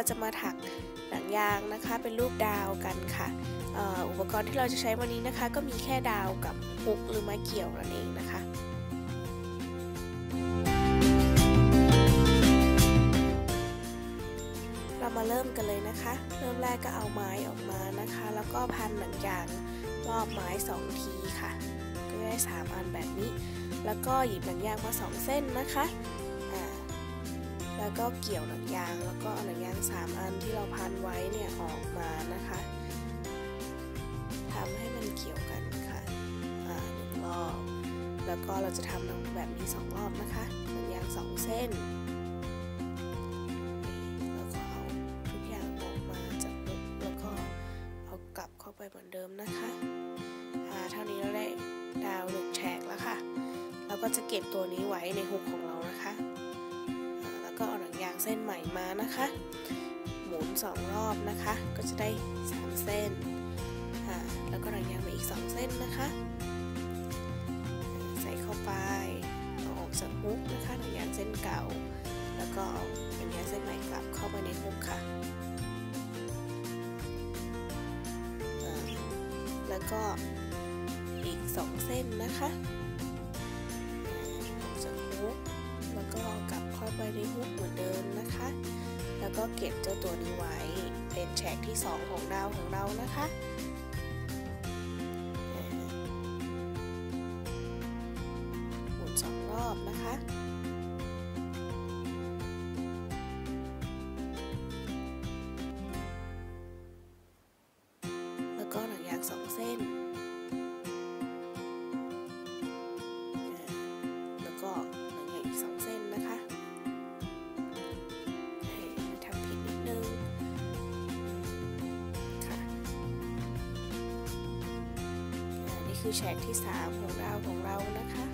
เราจะมาถักหนังยางนะคะเป็นรูปดาวกันค่ะอุปกรณ์ที่เราจะใช้วันนี้นะคะ ก็มีแค่ดาวกับฮุกหรือไม้เกี่ยวนั่นเองนะคะเรามาเริ่มกันเลยนะคะ เริ่มแรกก็เอาไม้ออกมานะคะ แล้วก็พันหนังยางรอบไม้ 2 ทีค่ะ ก็ได้ 3 อันแบบนี้ แล้วก็หยิบหนังยางมา 2 เส้นนะคะแล้วก็เกี่ยวหนังยาง แล้วก็เอาหนัง นที่เราพันไว้เนี่ยออกมานะคะทำให้มันเกี่ยวกันค่ะหนึ่งรอบ แล้วก็เราจะทำแบบนี้2รอบนะคะหนังยาง2เส้นแล้วก็เอาทุกอย่างออกมาจากมุกแล้วก็เอากลับเข้าไปเหมือนเดิมนะคะอ่าเท่านี้เราได้ดาวหนึ่งแฉกแล้วค่ะเราก็จะเก็บตัวนี้ไว้ในหุกของเรานะคะ แล้วก็เอาหนังยางเส้นใหม่มานะคะ หมุน 2 รอบนะคะ ก็จะได้ 3 เส้น แล้วก็หนังยางมาอีก 2 เส้นนะคะ ใส่เข้าไปเอาออกจากฮุกนะคะหนังยางเส้นเก่า แล้วก็เอาหนังยางเส้นใหม่กลับเข้ามาในฮุกค่ะ แล้วก็อีก 2 เส้นนะคะออกจากฮุกแล้วก็กลับเข้าไปในฮุกเหมือนเดิมนะคะ แล้วก็เก็บเจ้าตัวนี้ไว้ เป็นแฉกที่ 2 ของดาวของเรานะคะหมุนสองรอบนะคะแล้วก็หนังยางสองเส้น คือแฉกที่ 3 ของเราของเรานะคะ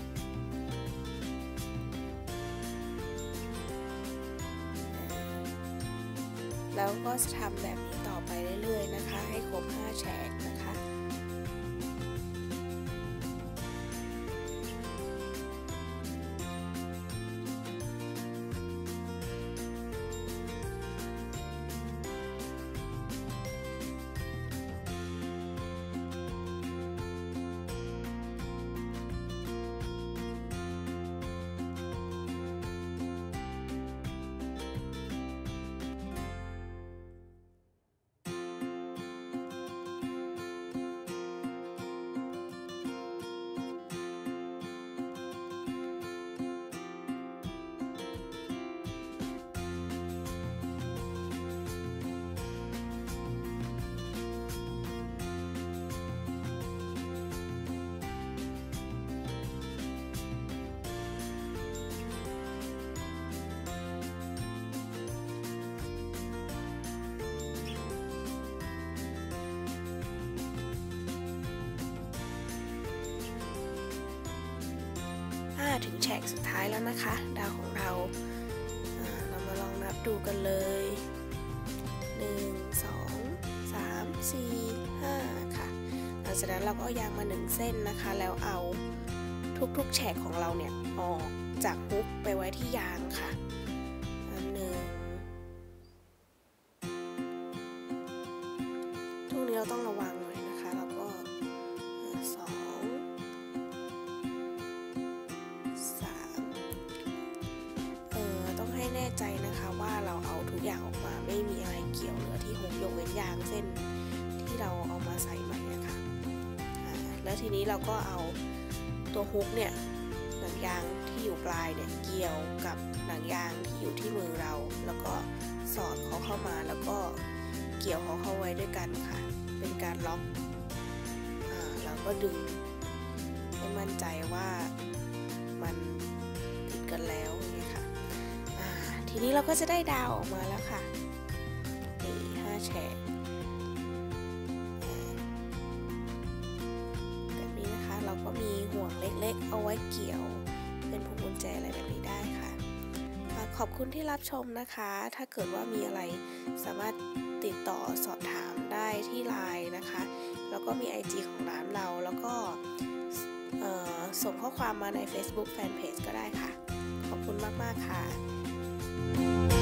แล้วก็จะทำแบบนี้ต่อไปเรื่อยๆนะคะ ให้ครบ 5 แฉกนะคะ ถึงแฉกสุดท้ายแล้วนะคะ ดาวของเราเรามาลองนับดูกันเลย 1 2 3 4 5 ค่ะหลังจากนั้นเราก็ยางมา 1 เส้นนะคะ แล้วเอาทุกๆแฉกของเราเนี่ยออกจากฮุกไปไว้ที่ยางค่ะอันหนึ่งทุกนี้เราต้องระวัง ออย่างออกมาไม่มีอะไรเกี่ยวเหลือที่หกยกเว้นยางเส้นที่เราเอามาใส่ใหม่นะคะแล้วทีนี้เราก็เอาตัวฮุกเนี่ยหนังยางที่อยู่ปลายเนี่ยเกี่ยวกับหนังยางที่อยู่ที่มือเรา แล้วก็สอดเขาเข้ามาแล้วก็เกี่ยวเขาเข้าไว้ด้วยกันค่ะ เป็นการล็อกอ่าแล้วก็ดึงให้มั่นใจว่ามันติดกันแล้ว ทีนี้เราก็จะได้ดาวออกมาแล้วค่ะนี่ห้าแฉกแบบนี้นะคะ เราก็มีห่วงเล็กๆ เอาไว้เกี่ยว เป็นพวงกุญแจอะไรแบบนี้ได้ค่ะ ขอบคุณที่รับชมนะคะ ถ้าเกิดว่ามีอะไรสามารถติดต่อสอบถามได้ที่ไลน์นะคะ แล้วก็มี IG ของร้านเรา แล้วก็ส่งข้อความมาใน Facebook Fanpage ก็ได้ค่ะ ขอบคุณมาก ๆ ค่ะ you